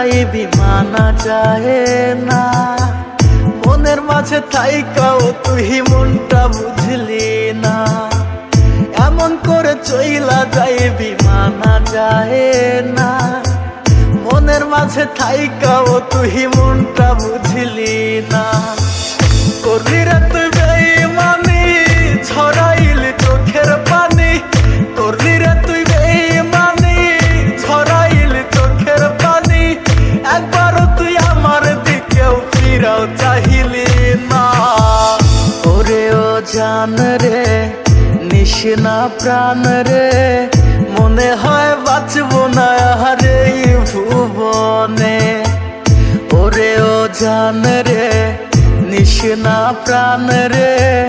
যায় বিমানা যায় না। মনের মাঝে থাইকাও তুই মনটা বুঝলি না। এমন করে চইলা যায় বিমানা যায় না। মনের মাঝে থাইকাও তুই মনটা বুঝলি না। করলি রে তুই প্রাণ রে। মনে হয় বাঁচব না হারে ভুবনে। ওরে ও জান রে নিশ না প্রাণ রে।